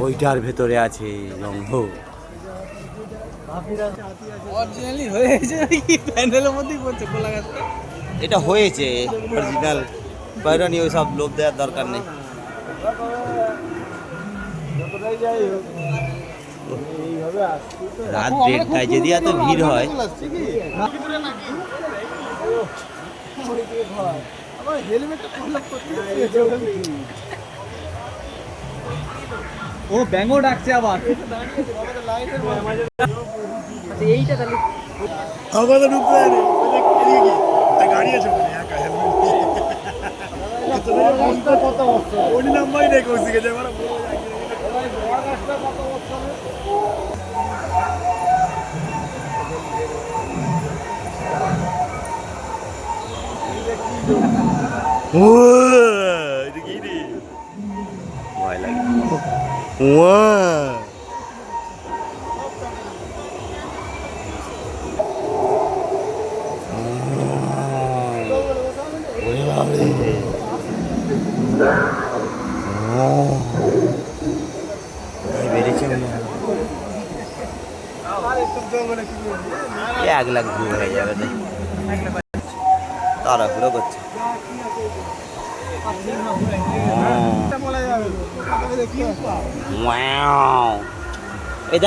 ওইটার ভেতরে আছে রঙ্গ অরিজিনালি হয়েছে নাকি? প্যান্ডেলের মধ্যেই পড়ছে কোলা গাছটা? এটা হয়েছে অরিজিনাল বাইরানি ওই সব লোভ দেওয়ার দরকার নেই। রাত দেড়টায় যদি এত ভিড় হয়। আমার হেলমেটটা করতে ও ব্যাঙ্গো ডাকছে আবার। এইটা তাহলে আমাদের ঢুকতে পারে এদিকে কি গাড়ি আছে একা ওই নাম্বারই নেই কোর্স দিকে যাবে ও এই এক লাখ ভিউ হয়ে যাবে তাই তাড়াহুড়ো করছে এই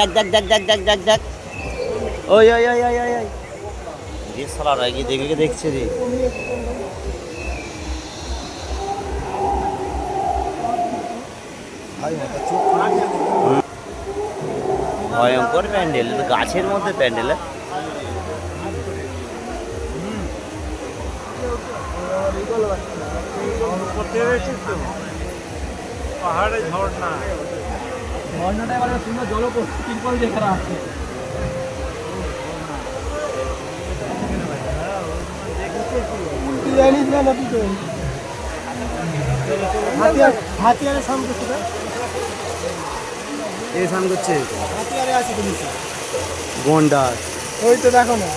ভয়ঙ্কর প্যান্ডেল গাছের মধ্যে প্যান্ডেল? পাহাড়ে ঝর্ণা। ঝর্ণাটা এবার সুন্দর জল তিরপল দিয়ে ঘেরা আছে। জানিস না তুই তো? হাতিয়ার সামনে ছিল এই সান করছে? হাতিয়ারে আছে তুমি গন্ডার ওই তো দেখো না।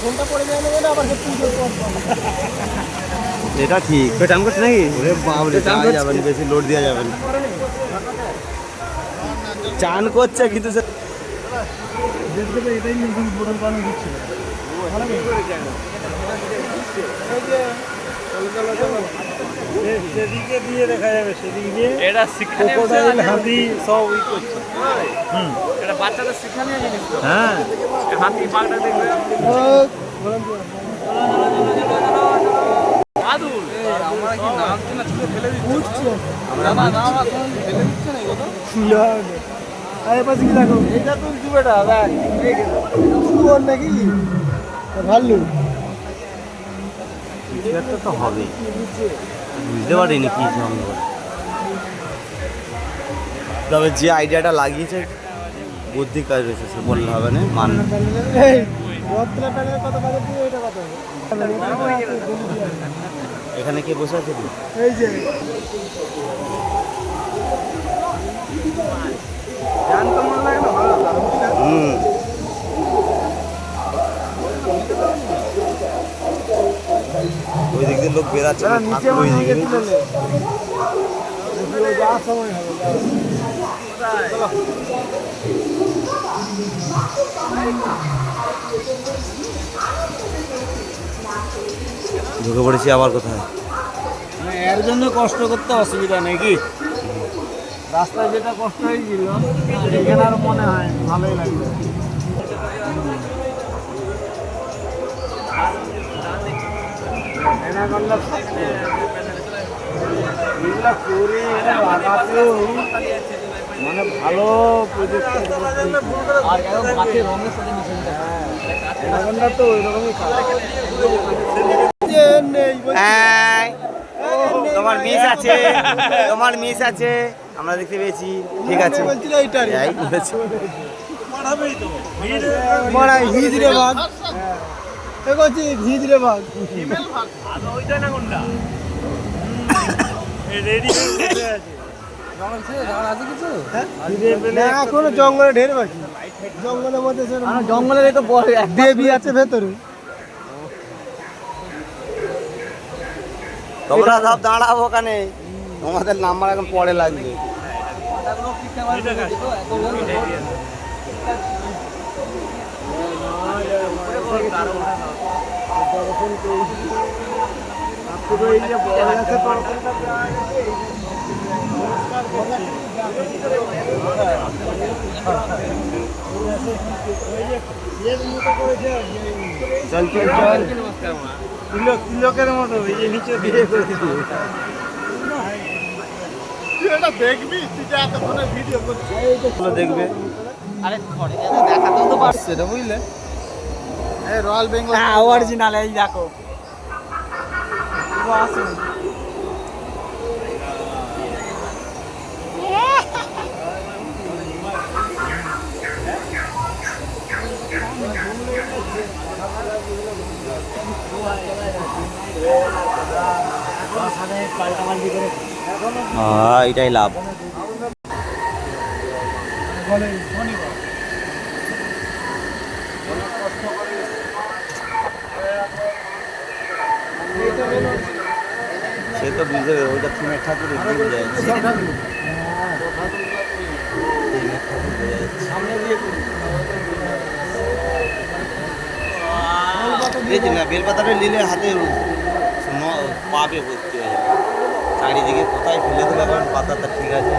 ফোনটা পড়ে যায় না আবার সে পুজো এটা ঠিক। পেটাম করছে নাকি? ওরে বাবরে যাওয়া যাবে না বেশি লোড দেওয়া যাবে না। চান করছে কিন্তু সে দেখতে তো এটাই দিচ্ছে সেদিকে দিয়ে দেখা যাবে সেদিকে এটা শিক্ষণীয় হাতি সব ই করছে। এটা বাচ্চাদের শিক্ষণীয় জিনিস হ্যাঁ। হাতি দেখবে। বাদুর আমরা কি নাম না ছুটে ফেলে দিচ্ছি? আমরা না না আমার ফেলে দিচ্ছে না এগুলো আরে পাশে কি দেখো? এটা তো জুবেটা দেখ শুয়োর নাকি? ভাল্লু কিছু একটা তো হবে। বুঝতে পারিনি কি সম্ভব তবে যে আইডিয়াটা লাগিয়েছে বুদ্ধি কাজ রয়েছে সে বললে হবে না মান এই রত্না কত বাজে দিয়ে এটা কত এখানে কে বসে আছে? এই যে। মনে লাগে না ভালো হুম। ওই দিক দিয়ে লোক বেরাচ্ছে না, নিচে ওই যাওয়ার সময় হবে। ঢুকে পড়েছি আবার কোথায়? মানে এর জন্য কষ্ট করতে অসুবিধা নেই কি? রাস্তায় যেটা কষ্ট হয়েছিল, এখানে আর মনে হয় ভালোই লাগবে মানে ভালো প্রজেক্ট আর এরকম রঙের সাথে মিশে যায়? তো ওই রকমই তোমার মিস আছে তোমার মিস আছে আমরা দেখতে পেয়েছি ঠিক আছে। রেডি হয়ে আছে না এখনও জঙ্গলে ঢের বাকি জঙ্গলের মধ্যে জঙ্গলের তো দেবী আছে ভেতরে। তোমরা সব দাঁড়াবো ওখানে। তোমাদের নাম্বার এখন পরে লাগবে। এই যে তিলকের মতো এই যে নিচে দিয়ে করে দিয়ে দেখবি তুই যে এতক্ষণে ভিডিও করছিস। দেখবে। আরে ঘরে গেলে দেখাতেও তো পারছে। সেটা বুঝলে? রয়্যাল বেঙ্গল হ্যাঁ অরিজিনাল এই দেখো। এটাই লাভ। সে তো পারবে ওইটা থিমের ঠাকুরের দিন যায়। দেখছি না, বেলপাতাটা নিলে হাতে পাবে ভর্তি হয়ে যাবে। চারিদিকে কোথায় ফেলে দেবে কারণ পাতাটা ঠিক আছে।